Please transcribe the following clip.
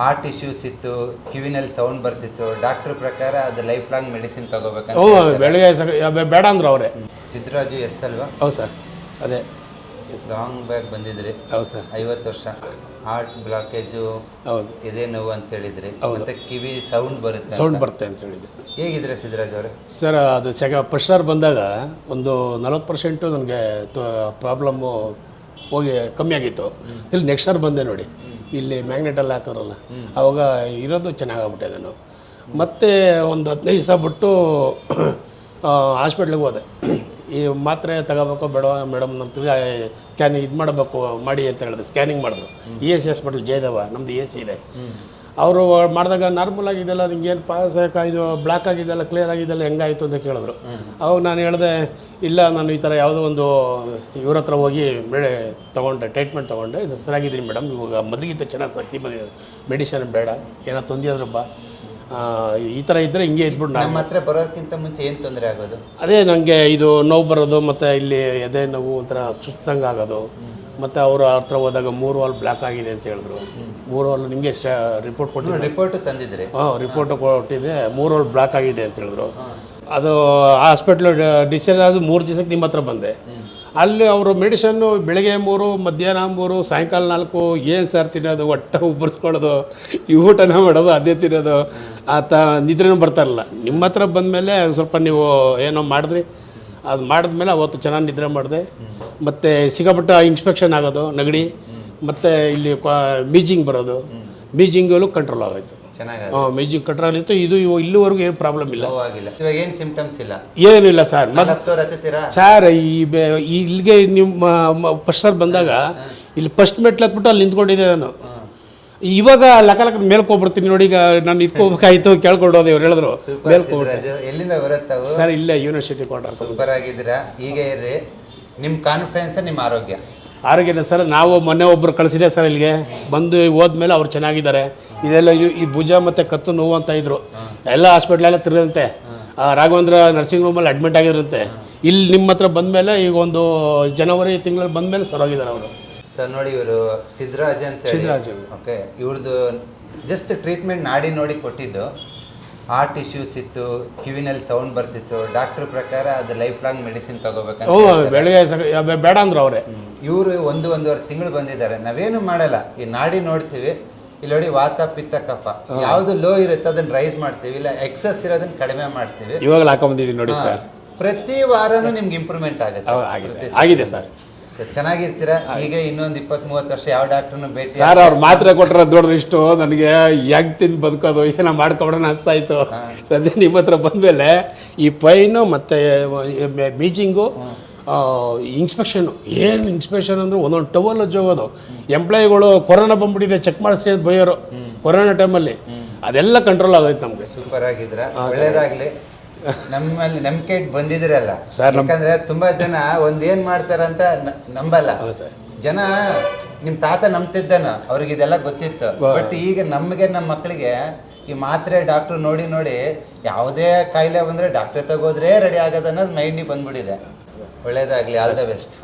Heart issues ಇತ್ತು ಕಿವಿನಲ್ಲಿ sound ಬರ್ತಿತ್ತು. Doctor ಪ್ರಕಾರ ಅದು ಲೈಫ್ ಲಾಂಗ್ ಮೆಡಿಸಿನ್ ತಗೋಬೇಕಂತ ಹ್ಞೂ ಬೆಳಿಗ್ಗೆ ಸಕ ಬೇ- ಬೇಡ ಅಂದ್ರು ಅವರೇ. ಸಿದ್ದರಾಜು ಎಸ್ ಅಲ್ವಾ? ಹೌದು ಸರ್ ಅದೇ. ಸಾಂಗ್ ಬ್ಯಾಗ್ ಬಂದಿದ್ರಿ. ಹೌದು ಸರ್. ಐವತ್ತು ವರ್ಷ ಹಾರ್ಟ್ ಬ್ಲಾಕೇಜು ಹೌದು. ಎದೆ ನೋವು ಅಂತ ಹೇಳಿದ್ರಿ. ಮತ್ತೆ ಕಿವಿ ಸೌಂಡ್ ಬರುತ್ತೆ ಸೌಂಡ್ ಬರುತ್ತೆ ಅಂತ ಹೇಳಿದ್ದೆ. ಹೇಗಿದ್ರೆ ಸಿದ್ದರಾಜ್ ಅವರೇ? ಸರ್ ಅದು ಸೆಕ ಪ್ರೆಷರ್ ಬಂದಾಗ ಒಂದು ನಲ್ವತ್ತು ಪರ್ಸೆಂಟು ನನಗೆ ಪ್ರಾಬ್ಲಮ್ಮು ಹೋಗಿ ಕಮ್ಮಿ ಆಗಿತ್ತು. ಇಲ್ಲಿ ನೆಕ್ಸ್ಟ್ ಸರ್ ಬಂದೆ ನೋಡಿ. ಇಲ್ಲಿ ಮ್ಯಾಗ್ನೆಟಲ್ಲಿ ಹಾಕೋರಲ್ಲ ಅವಾಗ ಇರೋದು ಚೆನ್ನಾಗಾಗ್ಬಿಟ್ಟಿದೆ ನಾವು ಮತ್ತೆ ಒಂದು ಹದಿನೈದು ದಿವಸ ಬಿಟ್ಟು ಹಾಸ್ಪಿಟ್ಲಿಗೆ ಹೋದೆ. ಈ ಮಾತ್ರೆ ತಗೋಬೇಕು ಬೇಡ ಮೇಡಮ್ ನಮ್ಮ ತಿರ್ಗಿ ಸ್ಕ್ಯಾನಿಂಗ್ ಇದು ಮಾಡಬೇಕು ಮಾಡಿ ಅಂತ ಹೇಳಿದೆ ಸ್ಕ್ಯಾನಿಂಗ್ ಮಾಡಿದ್ರು. E S C hospital Jayadeva ನಮ್ಮದು ಎ ಸಿ ಇದೆ. ಅವರು ಮಾಡಿದಾಗ ನಾರ್ಮಲ್ ಆಗಿದೆಲ್ಲ ಏನು ಪಾಸ್ ಇದು ಬ್ಲ್ಯಾಕ್ ಆಗಿದೆಲ್ಲ ಕ್ಲಿಯರ್ ಆಗಿದೆಲ್ಲ ಹೆಂಗಾಯಿತು ಅಂತ ಕೇಳಿದ್ರು. ಅವಾಗ ನಾನು ಹೇಳಿದೆ ಇಲ್ಲ ನಾನು ಈ ಥರ ಯಾವುದೋ ಒಂದು ಇವ್ರ ಹತ್ರ ಹೋಗಿ ಬೇಳೆ ತೊಗೊಂಡೆ ಟ್ರೀಟ್ಮೆಂಟ್ ತೊಗೊಂಡೆ. ಇದು ಸರಿಯಾಗಿದ್ದೀನಿ ಮೇಡಮ್ ಇವಾಗ ಮೊದಲಿಗಿಂತ ಚೆನ್ನಾಗಿ ಶಕ್ತಿ ಬಂದಿದೆ ಮೆಡಿಷನ್ ಬೇಡ. ಏನೋ ತೊಂದರೆ ಬಾ. ಈ ಥರ ಇದ್ದರೆ ಹಿಂಗೆ ಇದ್ಬಿಟ್ಟು ನಾನು. ನಮ್ಮ ಹತ್ರ ಬರೋದಕ್ಕಿಂತ ಮುಂಚೆ ಏನು ತೊಂದರೆ ಆಗೋದು? ಅದೇ ನನಗೆ ಇದು ನೋವು ಬರೋದು ಮತ್ತು ಇಲ್ಲಿ ಎದೆ ನೋವು ಒಂಥರ ಚುಚ್ಚಂಗೆ ಆಗೋದು. ಮತ್ತು ಅವರು ಹತ್ರ ಹೋದಾಗ ಮೂರು ವಾಲ್ ಬ್ಲ್ಯಾಕ್ ಆಗಿದೆ ಅಂತ ಹೇಳಿದ್ರು. ಮೂರು ವಾಲ್ ನಿಮಗೆ ರಿಪೋರ್ಟ್ ಕೊಟ್ಟಿದ್ರು ರಿಪೋರ್ಟ್ ತಂದಿದ್ರಿ? ಹಾಂ ರಿಪೋರ್ಟ್ ಕೊಟ್ಟಿದೆ ಮೂರು ಬ್ಲಾಕ್ ಆಗಿದೆ ಅಂತ ಹೇಳಿದ್ರು. ಅದು ಹಾಸ್ಪಿಟ್ಲು ಡಿಸ್ಚಾರ್ಜ್ ಆದ ಮೂರು ದಿವಸಕ್ಕೆ ನಿಮ್ಮ ಹತ್ರ ಬಂದೆ. ಅಲ್ಲಿ ಅವರು ಮೆಡಿಸನ್ನು ಬೆಳಗ್ಗೆ ಮೂರು ಮಧ್ಯಾಹ್ನ ಮೂರು ಸಾಯಂಕಾಲ ನಾಲ್ಕು ಏನು ಸರ್ ತಿನ್ನೋದು ಹೊಟ್ಟೆ ಉಬ್ಬರಿಸ್ಕೊಳ್ಳೋದು ಈ ಊಟನ ಮಾಡೋದು ಅದೇ ತಿನ್ನೋದು ತ ನಿದ್ರೆನೂ ಬರ್ತಾರಲ್ಲ ನಿಮ್ಮ ಹತ್ರ ಬಂದಮೇಲೆ ಸ್ವಲ್ಪ ನೀವು ಏನೋ ಮಾಡಿದ್ರಿ. ಅದು ಮಾಡಿದ್ಮೇಲೆ ಅವತ್ತು ಚೆನ್ನಾಗಿ ನಿದ್ರೆ ಮಾಡಿದೆ. ಮತ್ತು ಸಿಕ್ಕಾಪಟ್ಟ ಇನ್ಸ್ಪೆಕ್ಷನ್ ಆಗೋದು ನೆಗಡಿ. ಮತ್ತು ಇಲ್ಲಿ ಮೀಜಿಂಗ್ ಬರೋದು. ಮೀಜಿಂಗಲ್ಲೂ ಕಂಟ್ರೋಲ್ ಆಗೋಯ್ತು. ಚೆನ್ನಾಗಿ ಮೇಜಿಂಗ್ ಕಂಟ್ರೋಲ್ ಇತ್ತು ಇದು ಇಲ್ಲಿವರೆಗೂ ಏನು ಪ್ರಾಬ್ಲಮ್ ಇಲ್ಲ. ಇವಾಗ ಏನು ಸಿಂಪ್ಟಮ್ಸ್ ಇಲ್ಲ? ಏನಿಲ್ಲ ಸರ್ ಸರ್ ಈ ಇಲ್ಲಿಗೆ ನಿಮ್ಮ ಫಸ್ಟ್ ಸರ್ ಬಂದಾಗ ಇಲ್ಲಿ ಫಸ್ಟ್ ಮೆಟ್ಲು ಹತ್ಬಿಟ್ಟು ಅಲ್ಲಿ ನಿಂತ್ಕೊಂಡಿದ್ದೆ ನಾನು. ಇವಾಗ ಲಕ ಲಕ್ಕ ಮೇಲ್ಕೊಬರ್ತೀನಿ ನೋಡಿ ಈಗ ನಾನು ಇದ್ಕೋಬೇಕಾಯ್ತು ಕೇಳ್ಕೊಂಡು ಹೋದೆ ಇವ್ರು ಹೇಳಿದ್ರು. ಎಲ್ಲಿಂದ ಬರುತ್ತವು ಸರ್ ಇಲ್ಲೇ ಯೂನಿವರ್ಸಿಟಿ ಕ್ವಾರ್ಟರ್ ಸೂಪರ್ ಆಗಿದ್ದೀರಾ? ಹೀಗೆ ಇರ್ರಿ. ನಿಮ್ಮ ಕಾನ್ಫಿಡೆನ್ಸ್ ನಿಮ್ಮ ಆರೋಗ್ಯ. ಆರೋಗ್ಯನ ಸರ್ ನಾವು ಮೊನ್ನೆ ಒಬ್ಬರು ಕಳಿಸಿದೆ ಸರ್ ಇಲ್ಲಿಗೆ. ಬಂದು ಹೋದ್ಮೇಲೆ ಅವ್ರು ಚೆನ್ನಾಗಿದ್ದಾರೆ. ಇದೆಲ್ಲ ಇದು- ಈ ಭುಜ ಮತ್ತು ಕತ್ತು ನೋವು ಅಂತ ಇದ್ರು. ಎಲ್ಲ ಹಾಸ್ಪಿಟ್ಲೆಲ್ಲ ತಿರುಗಂತೆ ರಾಘವೇಂದ್ರ ನರ್ಸಿಂಗ್ ರೂಮಲ್ಲಿ ಅಡ್ಮಿಟ್ ಆಗಿದ್ರಂತೆ. ಇಲ್ಲಿ ನಿಮ್ಮ ಹತ್ರ ಬಂದಮೇಲೆ ಈಗ ಒಂದು ಜನವರಿ ತಿಂಗಳಲ್ಲಿ ಬಂದಮೇಲೆ ಸರೋಗಿದ್ದಾರೆ ಅವರು. ಸರ್ ನೋಡಿ ಇವರು ಸಿದ್ದರಾಜ್ ಅಂತ ಸಿದ್ದರಾಜ್. ಓಕೆ ಇವ್ರದ್ದು ಜಸ್ಟ್ ಟ್ರೀಟ್ಮೆಂಟ್ ನಾಡಿ ನೋಡಿ ಕೊಟ್ಟಿದ್ದು. ಹಾರ್ಟ್ ಇಶ್ಯೂಸ್ ಇತ್ತು ಕಿವಿನಲ್ಲಿ ಸೌಂಡ್ ಬರ್ತಿತ್ತು. ಡಾಕ್ಟರ್ ಪ್ರಕಾರ ಅದು ಲೈಫ್ ಲಾಂಗ್ ಮೆಡಿಸಿನ್ ತಗೋಬೇಕಂತ ಬೆಳಗ್ಗೆ ಬೇಡ ಅಂದ್ರು ಅವರೇ. ಇವರು ಒಂದು ಒಂದೂವರೆ ತಿಂಗಳು ಬಂದಿದ್ದಾರೆ. ನಾವೇನು ಮಾಡಲ್ಲ. ಈ ನಾಡಿ ನೋಡ್ತೀವಿ. ಇಲ್ಲಿ ನೋಡಿ ವಾತ ಪಿತ್ತ ಕಫ. ಯಾವುದು ಲೋ ಇರುತ್ತೆ ಅದನ್ನ ರೈಸ್ ಮಾಡ್ತೀವಿ. ಇಲ್ಲ ಎಕ್ಸಸ್ ಇರೋದನ್ನ ಕಡಿಮೆ ಮಾಡ್ತೀವಿ. ಇವಾಗ ಹಾಕೊಂಬಂದಿದ್ದೀನಿ ನೋಡಿ ಸರ್ ಪ್ರತಿ ವಾರನೂ ನಿಮ್ಗೆ ಇಂಪ್ರೂವ್ಮೆಂಟ್ ಆಗುತ್ತೆ. ಆಗಿದೆ. ಸರ್ ಚೆನ್ನಾಗಿರ್ತೀರಾ? ಈಗ ಇನ್ನೊಂದು ಇಪ್ಪತ್ತ್ ಮೂವತ್ತು ವರ್ಷ ಯಾವ ಡಾಕ್ಟರ್ನು ಭೇಟಿ ಸರ್ ಅವ್ರು ಮಾತ್ರೆ ಕೊಟ್ಟರೆ ದೊಡ್ಡ ಇಷ್ಟು ನನಗೆ ಹೆಂಗ್ ತಿಂದು ಬದುಕೋದು ಏನೋ ಮಾಡ್ಕೊಬಿಡೋಣ ಅಷ್ಟಾಯ್ತು ಸದ್ಯ ನಿಮ್ಮ ಹತ್ರ ಬಂದಮೇಲೆ ಈ ಪೈನು ಮತ್ತು ಮೀಜಿಂಗು ಇನ್ಸ್ಪೆಕ್ಷನು ಏನು ಇನ್ಸ್ಪೆಕ್ಷನ್ ಅಂದರೆ ಒಂದೊಂದು ಟವಲ್ ಹೋಗೋದು ಎಂಪ್ಲಾಯಿಗಳು ಕೊರೋನಾ ಬಂದ್ಬಿಟ್ಟಿದೆ ಚೆಕ್ ಮಾಡಿಸಿ ಅಂತ ಬೈಯೋರು. ಕೊರೋನಾ ಟೈಮಲ್ಲಿ ಅದೆಲ್ಲ ಕಂಟ್ರೋಲ್ ಆಗೋಯ್ತು ನಮಗೆ. ಸೂಪರ್ ಆಗಿದ್ರೆ ಒಳ್ಳೇದಾಗಲಿ. ನಮ್ಮಲ್ಲಿ ನಂಬಿಕೆ ಇಟ್ಟು ಬಂದಿದ್ರಲ್ಲ ಸರ್, ಯಾಕಂದ್ರೆ ತುಂಬಾ ಜನ ಒಂದೇನ್ ಮಾಡ್ತಾರಂತ ನಂಬಲ್ಲ. ಹೌದು ಸರ್. ಜನ ನಿಮ್ಮ ತಾತ ನಂಬ್ತಿದ್ದಾನ ಅವ್ರಿಗೆ ಇದೆಲ್ಲ ಗೊತ್ತಿತ್ತು. ಬಟ್ ಈಗ ನಮಗೆ ನಮ್ಮ ಮಕ್ಕಳಿಗೆ ಈ ಮಾತ್ರೆ ಡಾಕ್ಟರ್ ನೋಡಿ ನೋಡಿ ಯಾವುದೇ ಕಾಯಿಲೆ ಬಂದರೆ ಡಾಕ್ಟರ್ ತಗೋದ್ರೆ ರೆಡಿ ಆಗೋದು ಅನ್ನೋದು ಮೈಂಡಿಗೆ ಬಂದ್ಬಿಟ್ಟಿದೆ. ಒಳ್ಳೇದಾಗಲಿ ಆಲ್ ದ ಬೆಸ್ಟ್